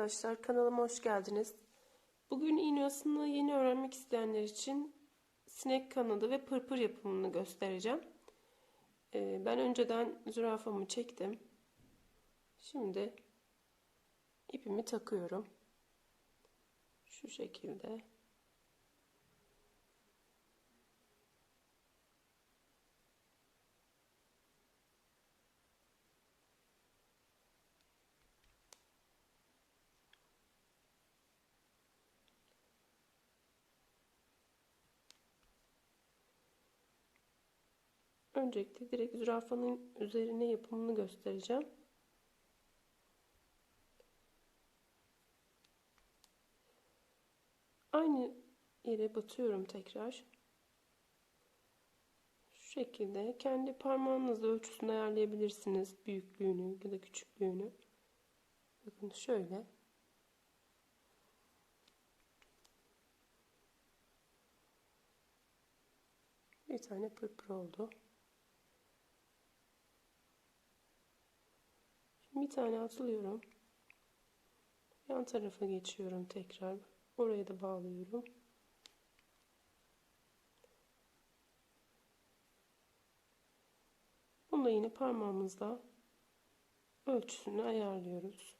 arkadaşlar kanalıma hoş geldiniz. Bugün iğne oyasını yeni öğrenmek isteyenler için sinek kanadı ve pırpır yapımını göstereceğim. Ee, ben önceden zürafamı çektim. Şimdi ipimi takıyorum. Şu şekilde. Öncelikle direkt zürafanın üzerine yapımını göstereceğim. Aynı yere batıyorum tekrar. Şu şekilde kendi parmağınızla ölçüsünü ayarlayabilirsiniz. Büyüklüğünü ya da küçüklüğünü. Bakın şöyle. Bir tane pırpır oldu. Bir tane atlıyorum. Yan tarafa geçiyorum tekrar. Oraya da bağlıyorum. Bunu yine parmağımızla ölçüsünü ayarlıyoruz.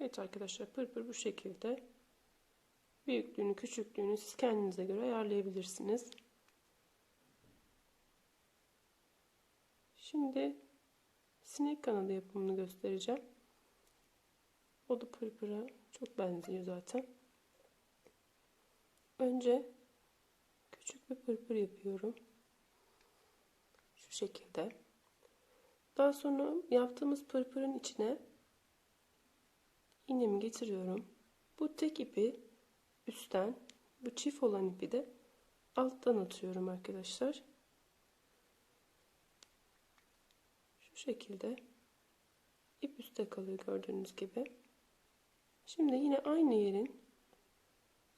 Evet arkadaşlar pırpır bu şekilde. Büyüklüğünü küçüklüğünü siz kendinize göre ayarlayabilirsiniz. Şimdi sinek kanadı yapımını göstereceğim. O da pırpıra çok benziyor zaten. Önce küçük bir pırpır yapıyorum. Şu şekilde. Daha sonra yaptığımız pırpırın içine iğnemi getiriyorum. Bu tek ipi üstten, bu çift olan ipi de alttan atıyorum arkadaşlar. Şekilde ip üstte kalıyor gördüğünüz gibi. Şimdi yine aynı yerin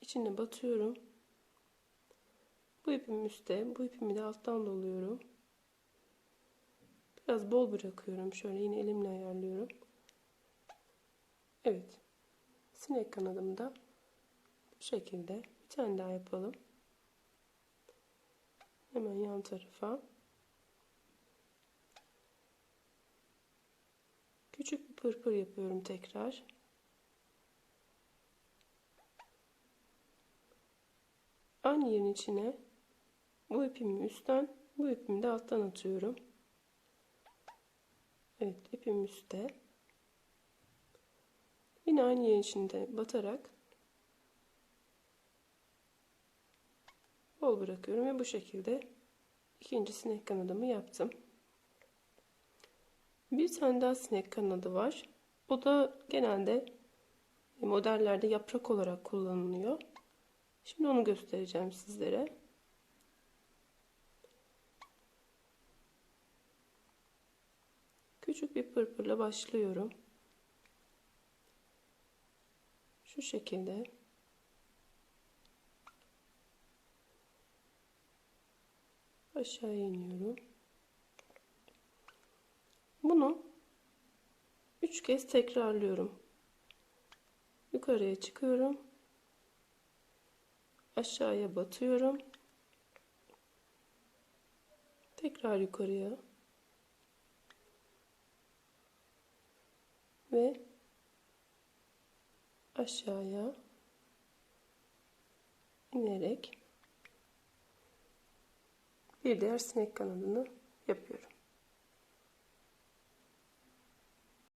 içine batıyorum. Bu ipim üstte, bu ipimi de alttan doluyorum. Biraz bol bırakıyorum. Şöyle yine elimle ayarlıyorum. Evet. Sinek kanadımı da bu şekilde bir tane daha yapalım. Hemen yan tarafa. Küçük bir pırpır yapıyorum tekrar. Aynı yerin içine bu ipimi üstten, bu ipimi de alttan atıyorum. Evet, ipim üstte. Yine aynı yerin içinde batarak bol bırakıyorum ve bu şekilde ikinci sinek kanadımı yaptım. Bir tane daha sinek kanadı var. O da genelde modellerde yaprak olarak kullanılıyor. Şimdi onu göstereceğim sizlere. Küçük bir pırpırla başlıyorum. Şu şekilde. Aşağıya iniyorum. Bunu üç kez tekrarlıyorum. Yukarıya çıkıyorum. Aşağıya batıyorum. Tekrar yukarıya. Ve aşağıya inerek bir diğer sinek kanadını yapıyorum.